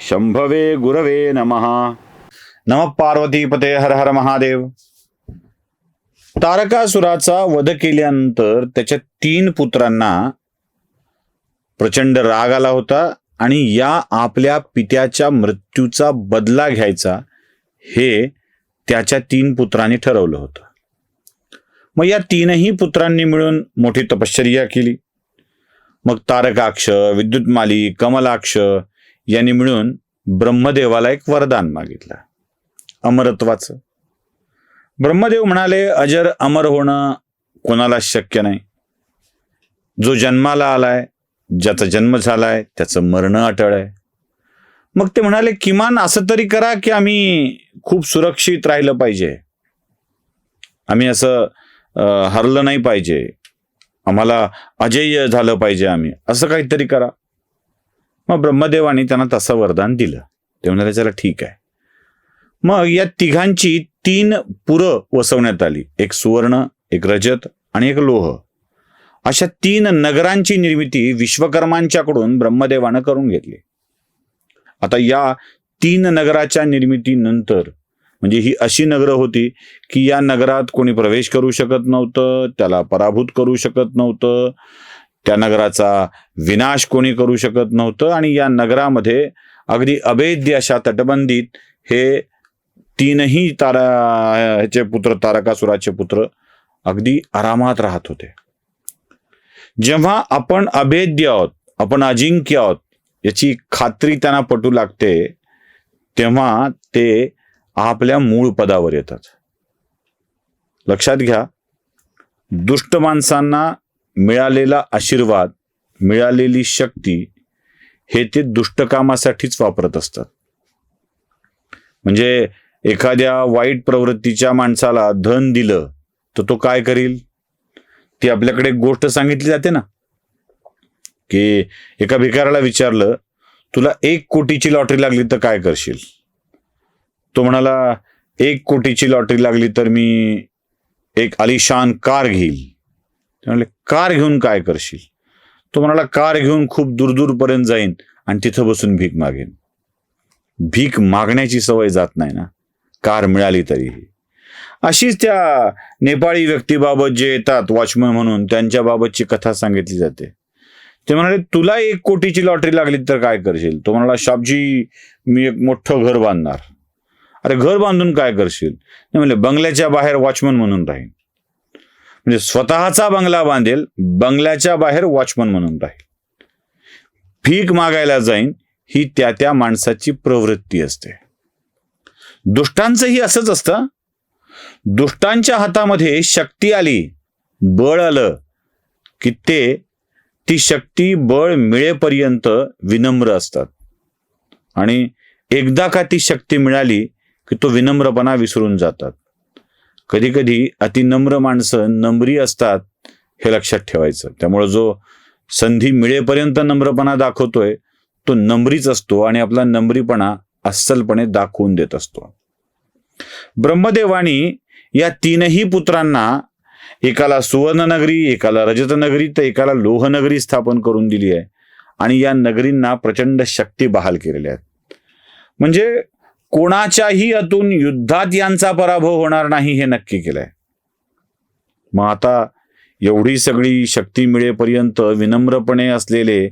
शंभवे गुरवे नमः। नम पार्वतीपते हर हर महादेव। तारकासुराचा वध केल्यानंतर त्याच्या तीन पुत्रांना प्रचंड राग आला होता आणि या आपल्या पित्याच्या मृत्यूचा बदला घ्यायचा हे त्याच्या तीन पुत्रांनी ठरवलं होतं. मग या तीनही पुत्रांनी मिळून मोठी तपश्चर्या केली. मग तारकाक्ष विद्युतमाली कमलाक्ष यांनी मिळून ब्रह्मदेवाला एक वरदान मागितलं. अमरत्वाचं. ब्रह्मदेव म्हणाले अजर अमर होणं कोणाला शक्य नाही. जो जन्माला आलाय ज्याचा जन्म झालाय त्याचं मरण अटळ आहे. मग ते म्हणाले किमान असं तरी करा की आम्ही खूप सुरक्षित राहिलं पाहिजे. आम्ही असं हरलं नाही पाहिजे. आम्हाला अजय्य झालं पाहिजे आम्ही. असं काहीतरी करा. मग ब्रह्मदेवाने त्यांना तसं वरदान दिलं. ते म्हणाले चला ठीक आहे. मग या तिघांची तीन पुरं वसवण्यात आली. एक सुवर्ण एक रजत आणि एक लोह. अशा तीन नगरांची निर्मिती विश्वकर्मांच्याकडून ब्रह्मदेवानं करून घेतली. आता या तीन नगराच्या निर्मितीनंतर म्हणजे ही अशी नगरं होती की या नगरात कोणी प्रवेश करू शकत नव्हतं त्याला पराभूत करू शकत नव्हतं. त्या नगराचा विनाश कोणी करू शकत नव्हतं आणि या नगरामध्ये अगदी अभेद्य अशा तटबंदीत हे तीनही तारा ह्याचे पुत्र तारकासुराचे पुत्र अगदी आरामात राहत होते. जेव्हा आपण अभेद्य आहोत आपण अजिंक्य आहोत याची खात्री त्यांना पटू लागते तेव्हा ते आपल्या मूळ पदावर येतात. लक्षात घ्या दुष्ट माणसांना मिळालेला आशीर्वाद मिळालेली शक्ती हे ते दुष्टकामासाठीच वापरत असतात. म्हणजे एखाद्या वाईट प्रवृत्तीच्या माणसाला धन दिलं तर तो काय करील? ती आपल्याकडे एक गोष्ट सांगितली जाते ना की एका भिकाराला विचारलं तुला एक कोटीची लॉटरी लागली तर काय करशील? तो म्हणाला एक कोटीची लॉटरी लागली तर मी एक आलिशान कार घेईल. ते म्हणाले कार घेऊन काय करशील? तो म्हणाला कार घेऊन खूप दूरदूरपर्यंत जाईन आणि तिथं बसून भीक मागेन. भीक मागण्याची सवय जात नाही ना. कार मिळाली तरीही अशीच त्या नेपाळी व्यक्तीबाबत जे येतात वॉचमन म्हणून त्यांच्या बाबतची कथा सांगितली जाते. ते म्हणाले तुला एक कोटीची लॉटरी लागली तर काय करशील? तो म्हणाला शाबजी मी एक मोठं घर बांधणार. अरे घर बांधून काय करशील? ते म्हणले बंगल्याच्या बाहेर वॉचमन म्हणून राहीन. म्हणजे स्वतःचा बंगला बांधेल बंगल्याच्या बाहेर वॉचमन म्हणून राहील. भीक मागायला जाईन ही त्या त्या माणसाची प्रवृत्ती असते. दुष्टांचंही असंच असतं. दुष्टांच्या हातामध्ये शक्ती आली बळ आलं की ते ती शक्ती बळ मिळेपर्यंत विनम्र असतात. आणि एकदा का ती शक्ती मिळाली की तो विनम्रपणा विसरून जातात. कधी कधी अतिनम्र माणसं नम्री असतात हे लक्षात ठेवायचं. त्यामुळे जो संधी मिळेपर्यंत नम्रपणा दाखवतोय तो नम्रीच असतो आणि आपला नम्रीपणा अस्सलपणे दाखवून देत असतो. ब्रह्मदेवानी या तीनही पुत्रांना एकाला सुवर्णनगरी एकाला रजतनगरी तर एकाला लोहनगरी स्थापन करून दिली आहे. आणि या नगरींना प्रचंड शक्ती बहाल केलेल्या आहेत म्हणजे कोणाच्याही अतून युद्धात यांचा पराभव होणार नाही हे नक्की केलंय. मग आता एवढी सगळी शक्ती मिळेपर्यंत विनम्रपणे असलेले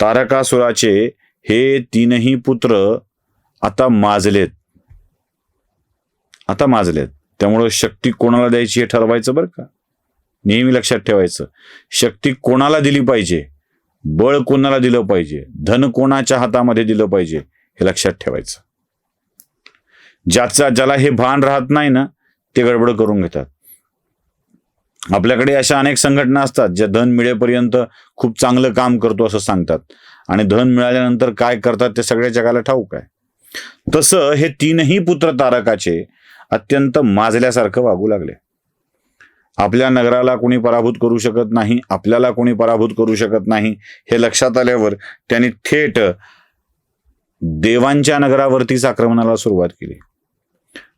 तारकासुराचे हे तीनही पुत्र आता माजलेत. आता माजलेत. त्यामुळं शक्ती कोणाला द्यायची हे ठरवायचं बरं का? नेहमी लक्षात ठेवायचं. शक्ती कोणाला दिली पाहिजे? बळ कोणाला दिलं पाहिजे? धन कोणाच्या हातामध्ये दिलं पाहिजे हे लक्षात ठेवायचं. ज्याचा ज्याला हे भान राहत नाही ना ते गडबड करून घेतात. आपल्याकडे अशा अनेक संघटना असतात ज्या धन मिळेपर्यंत खूप चांगलं काम करतो असं सांगतात. आणि धन मिळाल्यानंतर काय करतात ते सगळ्या जगाला ठाऊक आहे. तसं हे तीनही पुत्र तारकाचे अत्यंत माजल्यासारखं वागू लागले. आपल्या नगराला कोणी पराभूत करू शकत नाही आपल्याला कोणी पराभूत करू शकत नाही हे लक्षात आल्यावर त्यांनी थेट देवांच्या नगरावरतीच आक्रमणाला सुरुवात केली.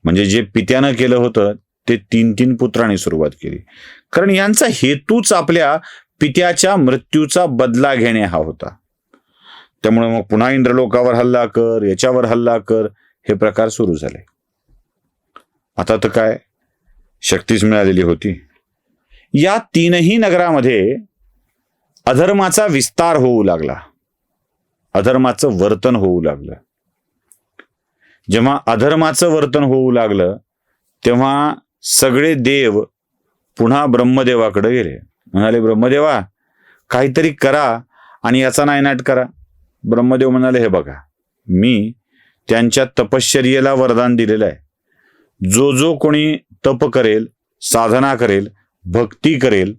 म्हणजे जे पित्यानं केलं होतं ते तीन तीन पुत्रांनी सुरुवात केली. कारण यांचा हेतूच आपल्या पित्याच्या मृत्यूचा बदला घेणे हा होता. त्यामुळे मग पुन्हा इंद्रलोकावर हल्ला कर याच्यावर हल्ला कर हे प्रकार सुरू झाले. आता तर काय? शक्तीच मिळालेली होती. या तीनही नगरामध्ये अधर्माचा विस्तार होऊ लागला. अधर्माचं वर्तन होऊ लागलं. जेव्हा अधर्माचं वर्तन होऊ लागलं तेव्हा सगळे देव पुन्हा ब्रह्मदेवाकडे गेले. म्हणाले ब्रह्मदेवा काहीतरी करा आणि याचा नायनाट करा. ब्रह्मदेव म्हणाले हे बघा मी त्यांच्या तपश्चर्येला वरदान दिलेलं आहे. जो जो कोणी तप करेल साधना करेल भक्ती करेल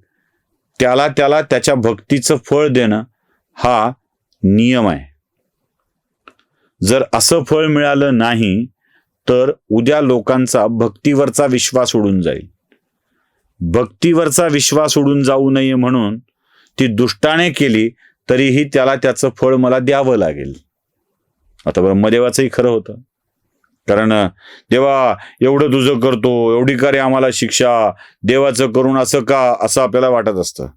त्याला त्याला त्याच्या भक्तीचं फळ देणं हा नियम आहे. जर असं फळ मिळालं नाही तर उद्या लोकांचा भक्तीवरचा विश्वास उडून जाईल. भक्तीवरचा विश्वास उडून जाऊ नये म्हणून ती दुष्टाने केली तरीही त्याला त्याचं फळ मला द्यावं लागेल. आता ब्रह्मदेवाचंही खरं होतं. कारण देवा एवढं तुझं करतो एवढी करे आम्हाला शिक्षा देवाचं करून असं का? असं आपल्याला वाटत असतं.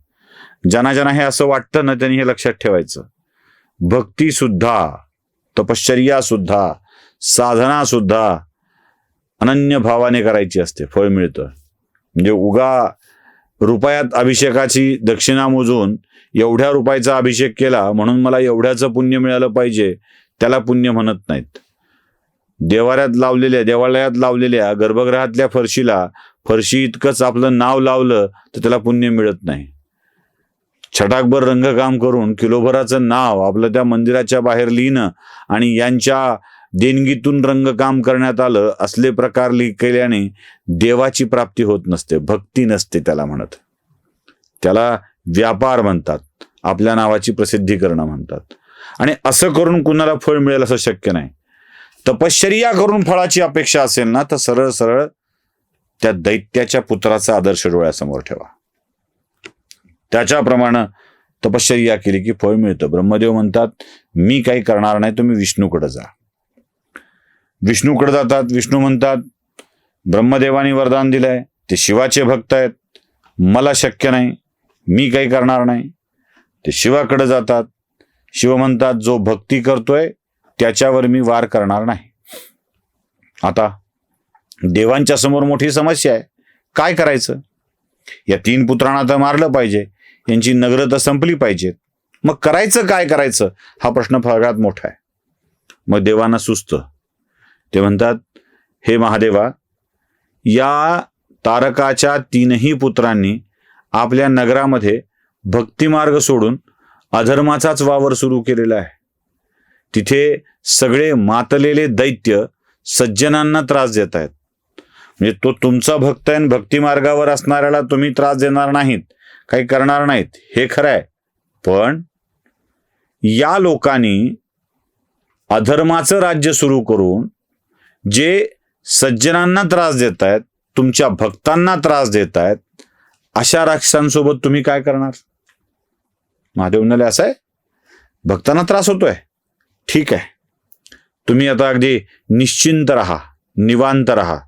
ज्यांना ज्यांना हे असं वाटतं ना त्यांनी हे लक्षात ठेवायचं. भक्ती सुद्धा तपश्चर्या सुद्धा साधना सुद्धा अनन्य भावाने करायची असते फळ मिळतं. म्हणजे उगा रुपयात अभिषेकाची दक्षिणा मोजून एवढ्या रुपयाचा अभिषेक केला म्हणून मला एवढ्याचं पुण्य मिळालं पाहिजे त्याला पुण्य म्हणत नाहीत. देवाऱ्यात लावलेल्या देवालयात लावलेल्या गर्भगृहातल्या फरशीला फरशी इतकंच आपलं नाव लावलं तर त्याला पुण्य मिळत नाही. छटाकभर रंगकाम करून किलोभराचं नाव आपलं त्या मंदिराच्या बाहेर लिहिणं आणि यांच्या देणगीतून रंगकाम करण्यात आलं असले प्रकार लिह केल्याने देवाची प्राप्ती होत नसते भक्ती नसते त्याला म्हणत. त्याला व्यापार म्हणतात आपल्या नावाची प्रसिद्धी करणं म्हणतात. आणि असं करून कुणाला फळ मिळेल असं शक्य नाही. तपश्चर्या करून फळाची अपेक्षा असेल ना तर सरळ सरळ त्या दैत्याच्या पुत्राचा आदर्श डोळ्यासमोर ठेवा. त्याच्याप्रमाणे तपश्चर्या केली की फळ मिळतं. ब्रह्मदेव म्हणतात मी काही करणार नाही तुम्ही विष्णूकडे जा. विष्णूकडे जातात. विष्णू म्हणतात ब्रह्मदेवानी वरदान दिलंय ते शिवाचे भक्त आहेत मला शक्य नाही मी काही करणार नाही. ते शिवाकडे जातात. शिव म्हणतात जो भक्ती करतोय त्याच्यावर मी वार करणार नाही. आता देवांच्या समोर मोठी समस्या आहे. काय करायचं? या तीन पुत्रांना तर मारलं पाहिजे. यांची नगरं तर संपली पाहिजेत मग करायचं काय करायचं? हा प्रश्न सगळ्यात मोठा आहे. मग देवांना सुचतं. ते म्हणतात हे महादेवा या तारकाच्या तीनही पुत्रांनी आपल्या नगरामध्ये भक्तिमार्ग सोडून अधर्माचाच वावर सुरू केलेला आहे. तिथे सगळे मातलेले दैत्य सज्जनांना त्रास देत आहेत. म्हणजे तो तुमचा भक्त आहे आणि भक्तिमार्गावर असणाऱ्याला तुम्ही त्रास देणार नाहीत. काही करणार नाहीत. हे खरं आहे पण या लोकांनी अधर्माचं राज्य सुरू करून जे सज्जनांना त्रास देत आहेत तुमच्या भक्तांना त्रास देत आहेत अशा राक्षसांसोबत तुम्ही काय करणार? महादेव म्हणाले असं आहे? भक्तांना त्रास होतोय. ठीक आहे. तुम्ही आता अगदी निश्चिंत राहा निवांत राहा.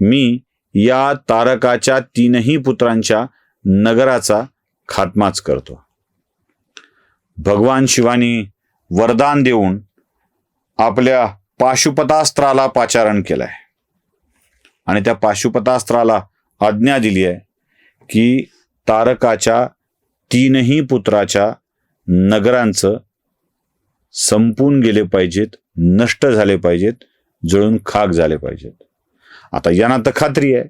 मी या तारकाच्या तीनही पुत्रांच्या नगराचा खात्माच करतो. भगवान शिवानी वरदान देऊन आपल्या पाशुपतास्त्राला पाचारण केलंय. आणि त्या पाशुपतास्त्राला आज्ञा दिली आहे की तारकाच्या तीनही पुत्राच्या नगरांचं संपून गेले पाहिजेत नष्ट झाले पाहिजेत जळून खाक झाले पाहिजेत. आता यांना तर खात्री आहे.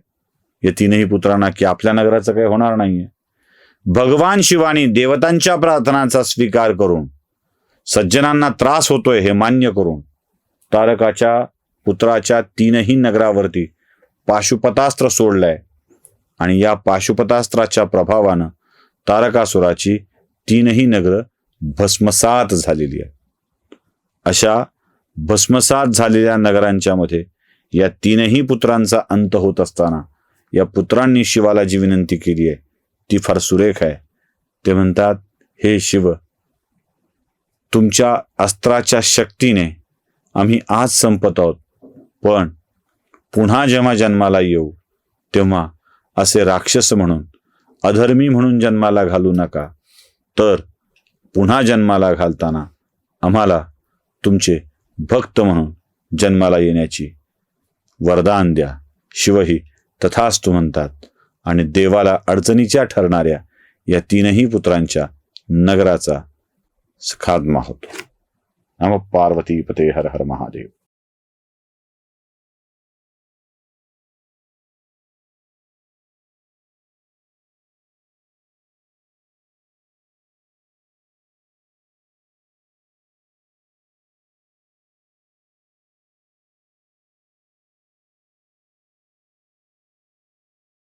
या तीनही पुत्रांना की आपल्या नगराचं काही होणार नाहीये. भगवान शिवानी देवतांच्या प्रार्थनांचा स्वीकार करून सज्जनांना त्रास होतोय हे मान्य करून तारकाच्या पुत्राच्या तीनही नगरावरती पाशुपतास्त्र सोडलंय आणि या पाशुपतास्त्राच्या प्रभावानं तारकासुराची तीनही नगरं भस्मसात झालेली आहे अशा भस्मसात झालेल्या नगरांच्या मध्ये या तीनही पुत्रांचा अंत होत असताना या पुत्रांनी शिवाला जी विनंती केली आहे ती फार सुरेख आहे. ते म्हणतात हे शिव तुमच्या अस्त्राच्या शक्तीने आम्ही आज संपत आहोत. पण पुन्हा जेव्हा जन्माला येऊ तेव्हा असे राक्षस म्हणून अधर्मी म्हणून जन्माला घालू नका. तर पुन्हा जन्माला घालताना आम्हाला तुमचे भक्त म्हणून जन्माला येण्याची वरदान द्या. शिवही तथास्तु म्हणतात. आणि देवाला अडचणीच्या ठरणाऱ्या या तीनही पुत्रांच्या नगराचा खादमा होतो. नम पार्वती पते हर हर महादेव.